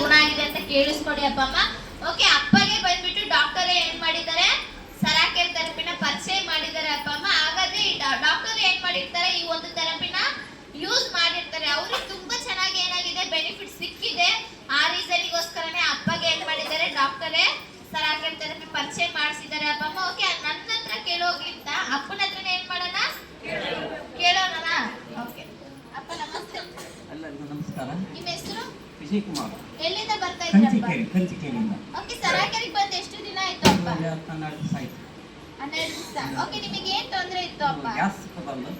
ಗುಣ ಆಗಿದೆ ಅಂತ ಕೇಳಿಸ್ಕೊಡಿ ಅಪ್ಪ ಅಮ್ಮ. ಓಕೆ ಅಪ್ಪಗೆ ಬಂದ್ಬಿಟ್ಟು ಡಾಕ್ಟರ್ ಏನ್ ಮಾಡಿದ್ದಾರೆ? ಸರಾಕೆರ್ ಥೆರಪಿನ ಪರಿಚಯ ಮಾಡಿದ್ದಾರೆ ಅಪ್ಪ ಅಮ್ಮ. ಹಾಗಾದ್ರೆ ಡಾಕ್ಟರ್ ಏನ್ ಮಾಡಿರ್ತಾರೆ? ಈ ಒಂದು ಥೆರಪಿನ ಯೂಸ್ ಮಾಡಿರ್ತಾರೆ. ಅವ್ರಿಗೆ ತುಂಬಾ ಚೆನ್ನಾಗಿ ಏನಾಗಿದೆ? ಬೆನಿಫಿಟ್ ಸಿಕ್ಕಿದೆ. ಆ ರೀಸನಿಗೋಸ್ಕರನೇ ಅಪ್ಪಗೆ ಏನ್ ಮಾಡಿದ್ದಾರೆ? ಡಾಕ್ಟರೇ ಸರಾಕೆರ್ ಥೆರಪಿ ಪರಿಚಯ ಮಾಡಿಸಿದ್ದಾರೆ ಅಪ್ಪ ಅಮ್ಮ. ಓಕೆ ನನ್ನ ಹತ್ರ ಕೇಳೋಗ್ಲಿಂತ ಅಪ್ಪನ ಹತ್ರ ಏನ್ ಮಾಡೋಣ? ಕೇಳೋಣ. ಓಕೆ ಅಪ್ಪ ನಮಸ್ತೆ. ನಮಸ್ಕಾರ. ನಿಮ್ಮ ಹೆಸರು? ವಿಜಯ್ ಕುಮಾರ್ ಎಲ್ಲಿಂದ ಬರ್ತಾ ಕಂಚಿಕೇರಿ ಕಂಚಿಕೇರಿಯಿಂದ ಓಕೆ ಸರಾಕೆರಿಗೆ ಬಂದು ಎಷ್ಟು ದಿನ ಆಯ್ತು ಅಪ್ಪ? ಹನ್ನೆರಡು ದಿವಸ ಆಯ್ತು. ಹನ್ನೆರಡು ದಿವಸ. ಓಕೆ ನಿಮಗೆ ಏನು ತೊಂದ್ರೆ ಇತ್ತು ಅಪ್ಪ? ಗ್ಯಾಸ್ ಬಂದು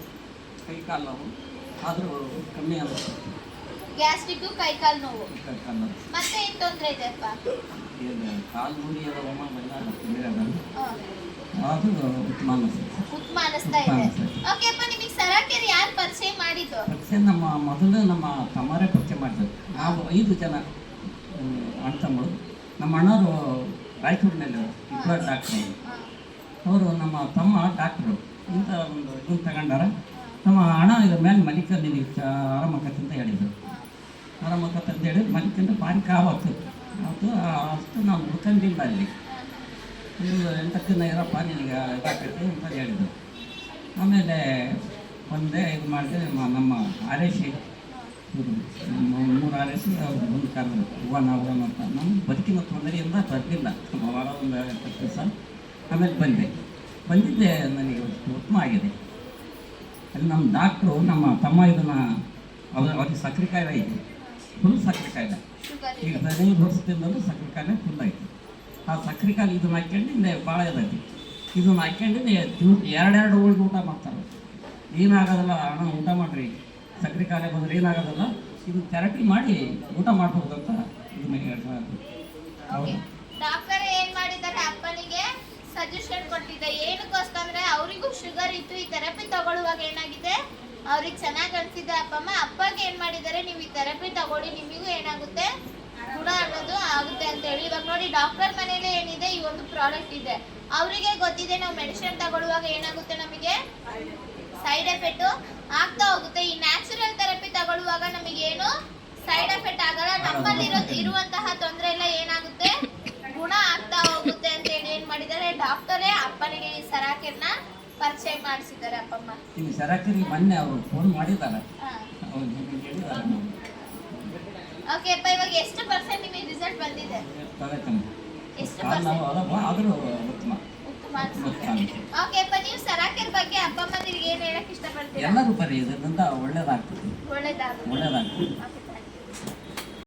ಕೈ ಕಾಲು ನೋವು. ಆದರೂ ಕಮ್ಮಿ ಆಗುತ್ತೆ ಗ್ಯಾಸ್ಟ್ರಿಕ್ ಕೈ ಕಾಲು ನೋವು. ಕೈ ಕಾಲು ನೋವು. ಮತ್ತೆ ಏನ್ ತೊಂದ್ರೆ ಇದೆ ಅಪ್ಪ? ಕಾಲು ಮುರಿ ಎಲ್ಲ ಒಮ್ಮ ಉತ್ತಮ ಉತ್ತಮ ಅನಿಸ್ತಾ ಇದೆ. ಓಕೆ ಅಪ್ಪ ನಿಮಗೆ ಸರಾಕೆರಿ ಯಾರು ಪರಿಚಯ ಮಾಡಿದ್ದು? ಪರಿಚಯ ನಮ್ಮ ಮೊದಲು ನಮ್ಮ ತಮ್ಮರೇ ಪರಿಚಯ ಮಾಡಿದ್ರು. ನಾವು ಐದು ಜನ ಹ್ಮ್, ಅಣ್ಣ ತಮ್ಮಳು ನಮ್ಮ ಅಣ್ಣವರು ರಾಯಚೂರಿನಲ್ಲಿ ಇಬ್ಬರು ಡಾಕ್ಟ್ರು. ಅವರು ನಮ್ಮ ತಮ್ಮ ಡಾಕ್ಟ್ರು. ಇಂಥ ಒಂದು ಇದನ್ನು ತಗೊಂಡಾರ. ನಮ್ಮ ಹಣ ಇದ್ರ ಮೇಲೆ ಮಲಿಕ ನಿನಗೆ ಆರಾಮಕತ್ತೆ ಅಂತ ಹೇಳಿದರು. ಆರಾಮಕತ್ತೆ ಅಂತ ಹೇಳಿ ಮಲಿಕಂದ್ರೆ ಭಾರಿ ಕಾವತ್ತು ಅದು ಅಷ್ಟು ನಾವು ಉಳ್ಕೊಂಡಿಲ್ಲ ಅಲ್ಲಿ. ನೀವು ಎಂಟಕ್ಕಿಂತ ಇರಪ್ಪ ನಿನಗೆ ಇದಾಗತ್ತೆ ಅಂತ ಹೇಳಿದರು. ಆಮೇಲೆ ಒಂದೇ ಇದು ಮಾಡಿದೆ ನಮ್ಮ- ನಮ್ಮ ಆರೇಶಿ ಇವರು ನಮ್ಮ ಮೂರು ಆರೇಶಿ ಅವ್ರು ಬಂದು ಕರೆದ್ರು. ಹೂವ ಅಂತ. ನಮ್ಮ ಬದುಕಿನ ತೊಂದರೆಯಿಂದ ಬರಲಿಲ್ಲ. ಭಾಳ ಒಂದು ದಿವಸ ಆಮೇಲೆ ಬಂದೆ. ಬಂದಿದ್ದೆ ನನಗೆ ಉತ್ತಮ ಆಗಿದೆ. ಅಲ್ಲಿ ನಮ್ಮ ಡಾಕ್ಟ್ರು ನಮ್ಮ ತಮ್ಮ ಇದನ್ನು ಅವ್ರ, ಅವ್ರಿಗೆ ಸಕ್ಕರೆ ಕಾಯಿಲೆ ಐತೆ. ಫುಲ್ ಸಕ್ಕರೆ ಕಾಯಿಲೆ. ಈಗ ಹದಿನೈದು ವರ್ಷದಿಂದಲೂ ಸಕ್ಕರೆ ಕಾಯಿಲೆ ಫುಲ್ ಐತೆ. ಆ ಸಕ್ಕರೆ ಕಾಯಿಲೆ ಇದನ್ನ ಹಾಕ್ಕೊಂಡು ಹಿಂದೆ ಭಾಳ ಇದೈತಿ ಇದನ್ನು ದಿವ್ಸ ಎರಡೆರಡು ಹೋಳಿಗೆ ಊಟ ಮಾಡ್ತಾರೆ. ಏನಾಗೋದಿಲ್ಲ ಊಟ ಮಾಡಿರಿ. ಸಕ್ಕರೆ ಕಾಯಿಲೆ ಬಂದ್ರೆ ಇದು ಥೆರಪಿ ಮಾಡಿ ಊಟ ಮಾಡ್ಬೋದು ಅಂತ ಇದನ್ನ ಹೇಳ್ತಾ ಡಾಕ್ಟರ್ ಏನ್ ಮಾಡಿದ್ದಾರೆ? ಅಪ್ಪನಿಗೆ ಸಜೆಷನ್ ಕೊಟ್ಟಿದ್ದೆ ಏನಕ್ಕೋಸ್ಕಂದ್ರೆ ಅವರಿಗೂ ಶುಗರ್ ಇತ್ತು, ಈ ಥೆರಪಿ ತಗೊಳ್ಳುವಾಗ ಏನಾಗಿದೆ? ಅವ್ರಿಗೆ ಚೆನ್ನಾಗಿ ಅನ್ಸಿದೆ, ಅಪ್ಪಮ್ಮ. ಅಪ್ಪಗೆ ಏನ್ ಮಾಡಿದ್ದಾರೆ? ನೀವು ಈ ಥೆರಪಿ ತಗೊಳ್ಳಿ, ನಿಮಗೂ ಏನಾಗುತ್ತೆ? ಗುಣ ಅನ್ನೋದು ಆಗುತ್ತೆ ಅಂತ ಹೇಳಿ. ಇವಾಗ ನೋಡಿ, ಡಾಕ್ಟರ್ ಮನೇಲಿ ಏನಿದೆ? ಈ ಒಂದು ಪ್ರಾಡಕ್ಟ್ ಇದೆ. ಅವರಿಗೆ ಗೊತ್ತಿದೆ, ನಾವು ಮೆಡಿಸಿನ್ ತಗೊಳ್ಳುವಾಗ ಏನಾಗುತ್ತೆ ನಮಗೆ? ಸೈಡ್ ಎಫೆಕ್ಟ್ ಆಗ್ತಾ ಹೋಗುತ್ತೆ. ಈ ನ್ಯಾಚುರಲ್ ಥೆರಪಿ ತಗೊಳ್ಳುವಾಗ ನಮಗೇನು ಸೈಡ್ ಎಫೆಕ್ಟ್ ಆಗಲ್ಲ. ನಮ್ಮಲ್ಲಿರೋ ಇರುವಂತಹ ತೊಂದರೆ ಎಲ್ಲ ಏನಾಗುತ್ತೆ? ಗುಣ ಆಗ್ತಾ ಹೋಗುತ್ತೆ ಅಂತ ಹೇಳಿ ಏನ್ ಮಾಡಿದ್ದಾರೆ? ಡಾಕ್ಟರೇ ಅಪ್ಪನಿಗೆ ಈ ಸರಾಕಿರ್ನ ಪರಿಚಯ ಮಾಡಿಸಿದ್ದಾರೆ ಅಪ್ಪಮ್ಮ. ಸರಾಕರಿ ಮೊನ್ನೆ ಅವರು ಫೋನ್ ಮಾಡಿದ್ದಾರೆ. ಓಕೆ ಅಪ್ಪ ಇವಾಗ ಎಷ್ಟು ಪರ್ಸೆಂಟ್ ನಿಮಗೆ ರಿಸಲ್ಟ್ ಬಂದಿದೆ? ಎಷ್ಟು ಪರ್ಸೆಂಟ್ ಆದರೂ ಉತ್ತಮ. ಓಕೆ ಅಪ್ಪ ನೀವು ಸರಾಕೆರ್ ಬಗ್ಗೆ ಅಪ್ಪ ಅಮ್ಮನಿಗೆ ಏನ್ ಹೇಳಕ್ ಇಷ್ಟಪಡ್ತೀರಾ? ಎಲ್ಲರೂ ಬರೀ ಇದರಿಂದ ಒಳ್ಳೇದಾಗ್ತದೆ. ಒಳ್ಳೇದಾಗ್ತದೆ.